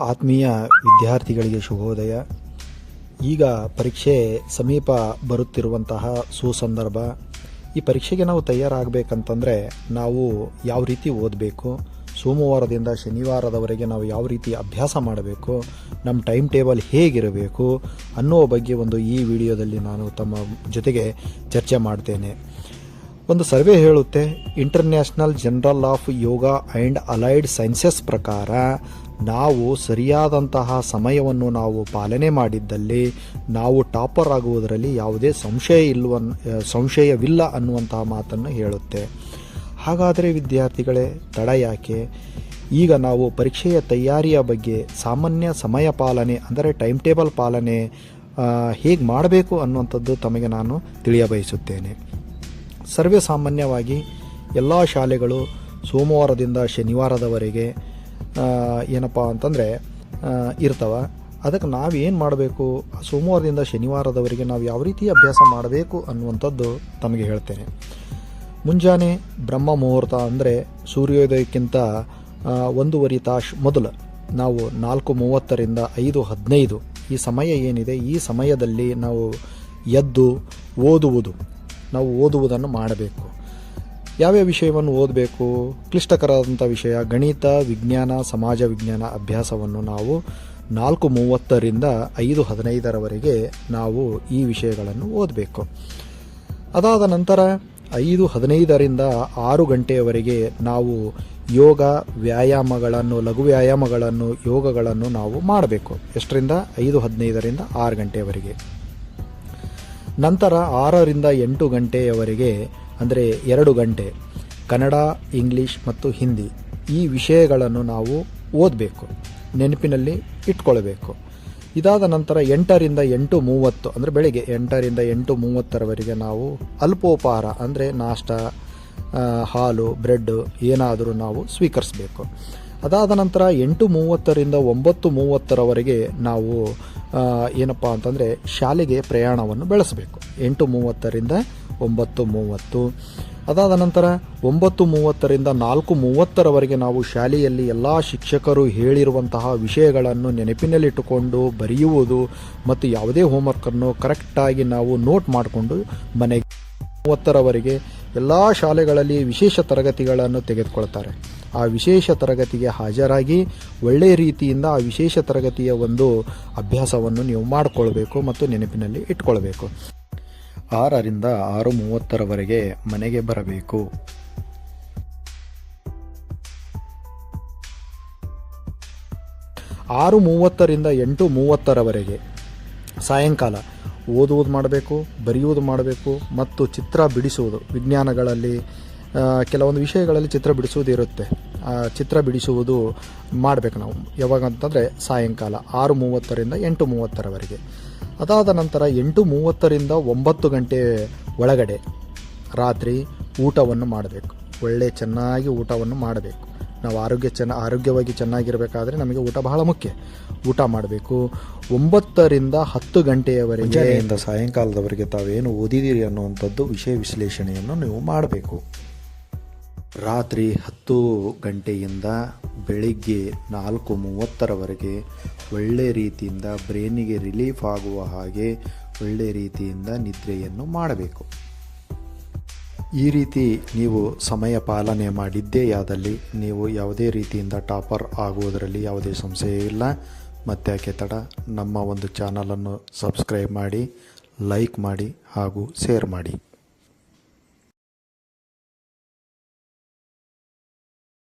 ಆತ್ಮೀಯ ವಿದ್ಯಾರ್ಥಿಗಳಿಗೆ ಶುಭೋದಯ. ಈಗ ಪರೀಕ್ಷೆ ಸಮೀಪ ಬರುತ್ತಿರುವಂತಹ ಸುಸಂದರ್ಭ. ಈ ಪರೀಕ್ಷೆಗೆ ನಾವು ತಯಾರಾಗಬೇಕಂತಂದರೆ ನಾವು ಯಾವ ರೀತಿ ಓದಬೇಕು, ಸೋಮವಾರದಿಂದ ಶನಿವಾರದವರೆಗೆ ನಾವು ಯಾವ ರೀತಿ ಅಭ್ಯಾಸ ಮಾಡಬೇಕು, ನಮ್ಮ ಟೈಮ್ ಟೇಬಲ್ ಹೇಗಿರಬೇಕು ಅನ್ನೋ ಬಗ್ಗೆ ಒಂದು ಈ ವಿಡಿಯೋದಲ್ಲಿ ನಾನು ತಮ್ಮ ಜೊತೆಗೆ ಚರ್ಚೆ ಮಾಡ್ತೇನೆ. ಒಂದು ಸರ್ವೆ ಹೇಳುತ್ತೆ international journal of yoga and allied sciences ಪ್ರಕಾರ ನಾವು ಸರಿಯಾದಂತಹ ಸಮಯವನ್ನು ನಾವು ಪಾಲನೆ ಮಾಡಿದ್ದಲ್ಲಿ ನಾವು ಟಾಪರ್ ಆಗುವುದರಲ್ಲಿ ಯಾವುದೇ ಸಂಶಯ ಇಲ್ವ ಸಂಶಯವಿಲ್ಲ ಅನ್ನುವಂತಹ ಮಾತನ್ನು ಹೇಳುತ್ತೆ. ಹಾಗಾದರೆ ವಿದ್ಯಾರ್ಥಿಗಳೇ, ತಡ ಯಾಕೆ? ಈಗ ನಾವು ಪರೀಕ್ಷೆಯ ತಯಾರಿಯ ಬಗ್ಗೆ ಸಾಮಾನ್ಯ ಸಮಯ ಪಾಲನೆ, ಅಂದರೆ ಟೈಮ್ ಟೇಬಲ್ ಪಾಲನೆ ಹೇಗೆ ಮಾಡಬೇಕು ಅನ್ನುವಂಥದ್ದು ತಮಗೆ ನಾನು ತಿಳಿಯಬಯಸುತ್ತೇನೆ. ಸರ್ವೇ ಸಾಮಾನ್ಯವಾಗಿ ಎಲ್ಲ ಶಾಲೆಗಳು ಸೋಮವಾರದಿಂದ ಶನಿವಾರದವರೆಗೆ ಏನಪ್ಪ ಅಂತಂದರೆ ಇರ್ತವೆ. ಅದಕ್ಕೆ ನಾವು ಏನು ಮಾಡಬೇಕು? ಸೋಮವಾರದಿಂದ ಶನಿವಾರದವರೆಗೆ ನಾವು ಯಾವ ರೀತಿ ಅಭ್ಯಾಸ ಮಾಡಬೇಕು ಅನ್ನುವಂಥದ್ದು ತಮಗೆ ಹೇಳ್ತೇನೆ. ಮುಂಜಾನೆ ಬ್ರಹ್ಮ ಮುಹೂರ್ತ ಅಂದರೆ ಸೂರ್ಯೋದಯಕ್ಕಿಂತ ಒಂದೂವರೆ ತಾಸು ಮೊದಲು ನಾವು ನಾಲ್ಕು ಮೂವತ್ತರಿಂದ ಐದು ಹದಿನೈದು ಈ ಸಮಯ ಏನಿದೆ, ಈ ಸಮಯದಲ್ಲಿ ನಾವು ಎದ್ದು ಓದುವುದು. ನಾವು ಓದುವುದನ್ನು ಮಾಡಬೇಕು. ಯಾವ್ಯಾವ ವಿಷಯವನ್ನು ಓದಬೇಕು? ಕ್ಲಿಷ್ಟಕರವಾದಂಥ ವಿಷಯ, ಗಣಿತ, ವಿಜ್ಞಾನ, ಸಮಾಜ ವಿಜ್ಞಾನ ಅಭ್ಯಾಸವನ್ನು ನಾವು ನಾಲ್ಕು ಮೂವತ್ತರಿಂದ ಐದು ಹದಿನೈದರವರೆಗೆ ನಾವು ಈ ವಿಷಯಗಳನ್ನು ಓದಬೇಕು. ಅದಾದ ನಂತರ ಐದು ಹದಿನೈದರಿಂದ ಆರು ಗಂಟೆಯವರೆಗೆ ನಾವು ಯೋಗ ವ್ಯಾಯಾಮಗಳನ್ನು, ಲಘು ವ್ಯಾಯಾಮಗಳನ್ನು, ಯೋಗಗಳನ್ನು ನಾವು ಮಾಡಬೇಕು. ಎಷ್ಟರಿಂದ? ಐದು ಹದಿನೈದರಿಂದ ಆರು ಗಂಟೆಯವರೆಗೆ. ನಂತರ ಆರರಿಂದ ಎಂಟು ಗಂಟೆಯವರೆಗೆ ಅಂದರೆ ಎರಡು ಗಂಟೆ, ಕನ್ನಡ, ಇಂಗ್ಲೀಷ್ ಮತ್ತು ಹಿಂದಿ, ಈ ವಿಷಯಗಳನ್ನು ನಾವು ಓದಬೇಕು, ನೆನಪಿನಲ್ಲಿ ಇಟ್ಕೊಳ್ಬೇಕು. ಇದಾದ ನಂತರ ಎಂಟರಿಂದ ಎಂಟು ಮೂವತ್ತು ಅಂದರೆ ಬೆಳಿಗ್ಗೆ ಎಂಟರಿಂದ ಎಂಟು ಮೂವತ್ತರವರೆಗೆ ನಾವು ಅಲ್ಪೋಪಹಾರ, ಅಂದರೆ ನಾಷ್ಟ ಹಾಲು, ಬ್ರೆಡ್ ಏನಾದರೂ ನಾವು ಸ್ವೀಕರಿಸಬೇಕು. ಅದಾದ ನಂತರ ಎಂಟು ಮೂವತ್ತರಿಂದ ಒಂಬತ್ತು ಮೂವತ್ತರವರೆಗೆ ನಾವು ಏನಪ್ಪ ಅಂತಂದರೆ ಶಾಲೆಗೆ ಪ್ರಯಾಣವನ್ನು ಬೆಳೆಸಬೇಕು. ಎಂಟು ಮೂವತ್ತರಿಂದ ಒಂಬತ್ತು ಮೂವತ್ತು. ಅದಾದ ನಂತರ ಒಂಬತ್ತು ಮೂವತ್ತರಿಂದ ನಾಲ್ಕು ಮೂವತ್ತರವರೆಗೆ ನಾವು ಶಾಲೆಯಲ್ಲಿ ಎಲ್ಲ ಶಿಕ್ಷಕರು ಹೇಳಿರುವಂತಹ ವಿಷಯಗಳನ್ನು ನೆನಪಿನಲ್ಲಿಟ್ಟುಕೊಂಡು ಬರೆಯುವುದು ಮತ್ತು ಯಾವುದೇ ಹೋಮ್ವರ್ಕನ್ನು ಕರೆಕ್ಟಾಗಿ ನಾವು ನೋಟ್ ಮಾಡಿಕೊಂಡು ಮನೆಗೆ ಮೂವತ್ತರವರೆಗೆ ಎಲ್ಲ ಶಾಲೆಗಳಲ್ಲಿ ವಿಶೇಷ ತರಗತಿಗಳನ್ನು ತೆಗೆದುಕೊಳ್ತಾರೆ. ಆ ವಿಶೇಷ ತರಗತಿಗೆ ಹಾಜರಾಗಿ ಒಳ್ಳೆಯ ರೀತಿಯಿಂದ ಆ ವಿಶೇಷ ತರಗತಿಯ ಒಂದು ಅಭ್ಯಾಸವನ್ನು ನೀವು ಮಾಡಿಕೊಳ್ಬೇಕು ಮತ್ತು ನೆನಪಿನಲ್ಲಿ ಇಟ್ಕೊಳ್ಬೇಕು. ಆರರಿಂದ ಆರು ಮೂವತ್ತರವರೆಗೆ ಮನೆಗೆ ಬರಬೇಕು. ಆರು ಮೂವತ್ತರಿಂದ ಎಂಟು ಮೂವತ್ತರವರೆಗೆ ಸಾಯಂಕಾಲ ಓದುವುದು ಮಾಡಬೇಕು, ಬರೆಯುವುದು ಮಾಡಬೇಕು ಮತ್ತು ಚಿತ್ರ ಬಿಡಿಸುವುದು. ವಿಜ್ಞಾನಗಳಲ್ಲಿ ಕೆಲವೊಂದು ವಿಷಯಗಳಲ್ಲಿ ಚಿತ್ರ ಬಿಡಿಸುವುದು ಇರುತ್ತೆ ಆ ಚಿತ್ರ ಬಿಡಿಸುವುದು ಮಾಡಬೇಕು ನಾವು. ಯಾವಾಗ ಅಂತಂದರೆ ಸಾಯಂಕಾಲ ಆರು ಮೂವತ್ತರಿಂದ ಎಂಟು ಮೂವತ್ತರವರೆಗೆ. ಅದಾದ ನಂತರ ಎಂಟು ಮೂವತ್ತರಿಂದ ಒಂಬತ್ತು ಗಂಟೆ ಒಳಗಡೆ ರಾತ್ರಿ ಊಟವನ್ನು ಮಾಡಬೇಕು. ಒಳ್ಳೆ ಚೆನ್ನಾಗಿ ಊಟವನ್ನು ಮಾಡಬೇಕು. ನಾವು ಆರೋಗ್ಯ ಚೆನ್ನ, ಆರೋಗ್ಯವಾಗಿ ಚೆನ್ನಾಗಿರಬೇಕಾದ್ರೆ ನಮಗೆ ಊಟ ಬಹಳ ಮುಖ್ಯ. ಊಟ ಮಾಡಬೇಕು. ಒಂಬತ್ತರಿಂದ ಹತ್ತು ಗಂಟೆಯವರೆಗೆ ಸಾಯಂಕಾಲದವರೆಗೆ ತಾವೇನು ಓದಿದ್ದೀರಿ ಅನ್ನುವಂಥದ್ದು ವಿಷಯ ವಿಶ್ಲೇಷಣೆಯನ್ನು ನೀವು ಮಾಡಬೇಕು. ರಾತ್ರಿ ಹತ್ತು ಗಂಟೆಯಿಂದ ಬೆಳಿಗ್ಗೆ ನಾಲ್ಕು ಮೂವತ್ತರವರೆಗೆ ಒಳ್ಳೆ ರೀತಿಯಿಂದ ಬ್ರೈನಿಗೆ ರಿಲೀಫ್ ಆಗುವ ಹಾಗೆ ಒಳ್ಳೆ ರೀತಿಯಿಂದ ನಿದ್ರೆಯನ್ನು ಮಾಡಬೇಕು. ಈ ರೀತಿ ನೀವು ಸಮಯ ಪಾಲನೆ ಮಾಡಿದ್ದೇ ಆದಲ್ಲಿ ನೀವು ಯಾವುದೇ ರೀತಿಯಿಂದ ಟಾಪರ್ ಆಗುವುದರಲ್ಲಿ ಯಾವುದೇ ಸಂಶಯ ಇಲ್ಲ. ಮತ್ತೆ ಯಾಕೆ ತಡ? ನಮ್ಮ ಒಂದು ಚಾನಲನ್ನು ಸಬ್ಸ್ಕ್ರೈಬ್ ಮಾಡಿ, ಲೈಕ್ ಮಾಡಿ ಹಾಗೂ ಶೇರ್ ಮಾಡಿ.